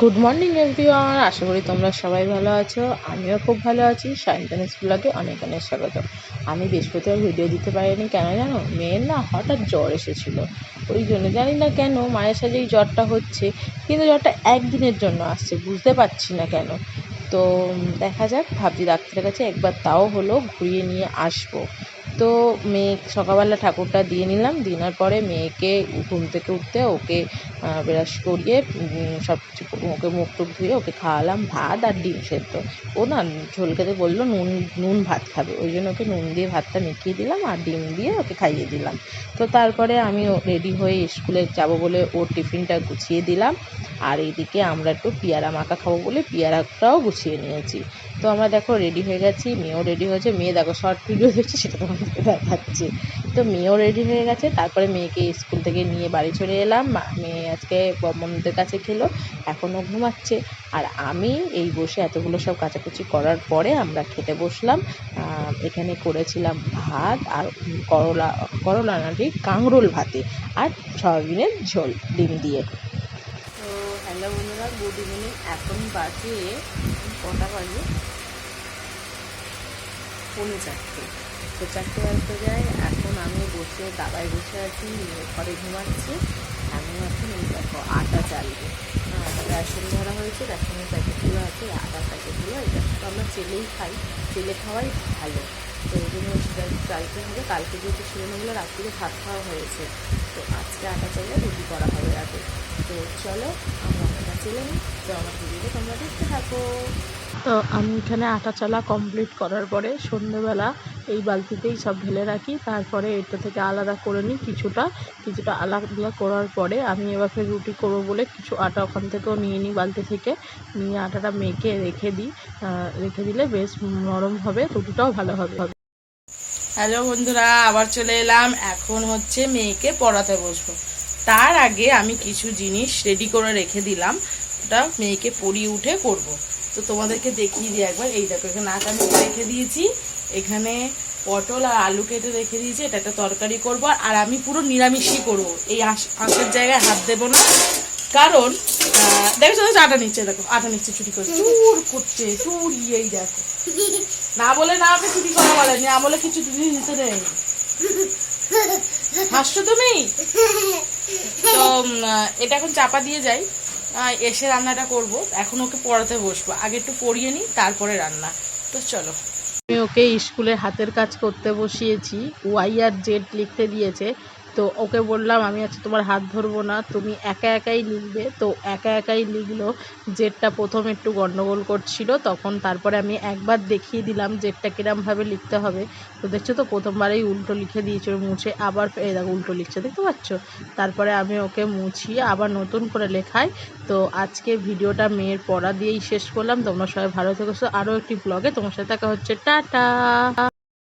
Good morning everyone আশা করি তোমরা সবাই ভালো আছো। আমিও খুব ভালো আছি। সায়ন্তনেস ব্লগে অনেক অনেক স্বাগত। আমি বৃহস্পতিবার ভিডিও দিতে পারিনি। কেন জানো? মেয়ের না হঠাৎ জ্বর এসেছিল। ওই জন্য জানি না কেন মায়ের সাথে এই জ্বরটা হচ্ছে, কিন্তু জ্বরটা একদিনের জন্য আসছে, বুঝতে পারছি না কেন। তো দেখা যাক, ভাবছি ডাক্তারের কাছে একবার তাও হলো ঘুরিয়ে নিয়ে আসব। তো মেয়ে সকালবেলা ঠাকুরটা দিয়ে নিলাম। দেওয়ার পরে মেয়েকে ঘুম থেকে উঠতে ওকে ব্রাশ করিয়ে সব কিছু ওকে মুখ টুক ধুয়ে ওকে খাওয়ালাম। ভাত আর ডিম সেদ্ধ। ও না ঝোল খেতে বলল নুন নুন ভাত খাবে। ওই জন্য ওকে নুন দিয়ে ভাতটা মেখিয়ে দিলাম আর ডিম দিয়ে ওকে খাইয়ে দিলাম। তো তারপরে আমি রেডি হয়ে স্কুলে যাব বলে ওর টিফিনটা গুছিয়ে দিলাম। আর এইদিকে আমরা একটু পেয়ারা মাখা খাব বলে পেয়ারাটাও গুছিয়ে নিয়েছি। তো আমরা দেখো রেডি হয়ে গেছি, মেয়েও রেডি হয়েছে। মেয়ে দেখো শর্ট ভিডিও দেখছে, সেটা তোমাদেরকে দেখাচ্ছে। তো মেয়েও রেডি হয়ে গেছে, তারপরে মেয়েকে স্কুল থেকে নিয়ে বাড়ি চলে এলাম। মেয়ে আজকে বন্ধুদের কাছে খেলো, এখনও ঘুমাচ্ছে। আর আমি এই বসে এতগুলো সব কাচাকুচি করার পরে আমরা খেতে বসলাম। এখানে করেছিলাম ভাত আর করলা করলা না ঠিক কাঁকরোল ভাতে। আর সয়াবিনের ঝোল, ডিম দিয়ে। তো হ্যালো বন্ধুরা গুড ইভিনিং। এখন বাজে কটা বাজে? পৌনে চারটে। তো চারটে বাজতে যায়। এখন আমি বসে দাবায় বসে আছি ঘরে ঘুমাচ্ছি। আমি এখন এই দেখো আটা চালবো। হ্যাঁ, রেশন ধরা হয়েছে রেশনের প্যাকেটগুলো আছে আটা প্যাকেটগুলো এটা তো আমরা চেলেই খাই। চেলে খাওয়াই ভালো। তো ওই জন্য সেটা চালতে হবে। কালকে যেহেতু ছেলেমেয়েগুলো রাত্রিরে ভাত খাওয়া হয়েছে। তো আজকে আটা চালে তো চলো, আমরা চেলে নিই তো আমার ভিডিওটা তোমরা দেখতে থাকো। তো আমি এখানে আটা চালা কমপ্লিট করার পরে সন্ধেবেলা এই বালতিতেই সব ঢেলে রাখি। তারপরে এটা থেকে আলাদা করে নিই কিছুটা। কিছুটা আলাদা করার পরে আমি এবার ফের রুটি করব বলে কিছু আটা ওখান থেকেও নিয়ে নিই বালতি থেকে। নিয়ে আটাটা মেখে রেখে দিই। রেখে দিলে বেশ নরম হবে রুটিটাও ভালো হবে। হ্যালো বন্ধুরা, আবার চলে এলাম। এখন হচ্ছে মেয়েকে পড়াতে বসবো। তার আগে আমি কিছু জিনিস রেডি করে রেখে দিলাম। ওটা মেয়েকে পরিয়ে উঠে করব। তো তোমাদেরকে দেখিয়ে দিই একবার। এই দেখো, এখানে আটা মেখে রেখে দিয়েছি। এখানে পটল আর আলু কেটে রেখে দিয়েছি। এটা একটা তরকারি করব। আর আমি পুরো নিরামিষই করব। এই আঁশ- আঁশের জায়গায় হাত দেবো না। কারণ দেখো দেখো, আটা নিচ্ছে, দেখো, আটা নিচ্ছে, চুরি করে চুর করছে, চুর এই দেখো। না বলে না ওকে চুরি করা বলে না। বলে কিছু চুরি নিতে হাসছো তুমি? তো এটা এখন চাপা দিয়ে যাই। এসে রান্নাটা করব। এখন ওকে পড়াতে বসবো। আগে একটু পড়িয়ে নিই, তারপরে রান্না। তো চলো। আমি ওকে স্কুলের হাতের কাজ করতে বসিয়েছি। ওয়াই আর জেড লিখতে দিয়েছে। তো ওকে বললাম, আমি আজকে তোমার হাত ধরবো না, তুমি একা একাই লিখবে। তো একা একাই লিখলো জেডটা প্রথম একটু গন্ডগোল করছিল, তখন তারপরে আমি একবার দেখিয়ে দিলাম জেডটা কিরমভাবে লিখতে হবে। তো দেখছ তো, প্রথমবারেই উল্টো লিখে দিয়েছিল মুছে আবার এই দেখো, উল্টো লিখছে, দেখতে পাচ্ছ? তারপরে আমি ওকে মুছিয়ে আবার নতুন করে লেখাই। তো আজকে ভিডিওটা মেয়ের পড়া দিয়েই শেষ করলাম। তোমরা সবাই ভালো থেকো আরও একটি ব্লগে তোমার সাথে দেখা হচ্ছে। টাটা!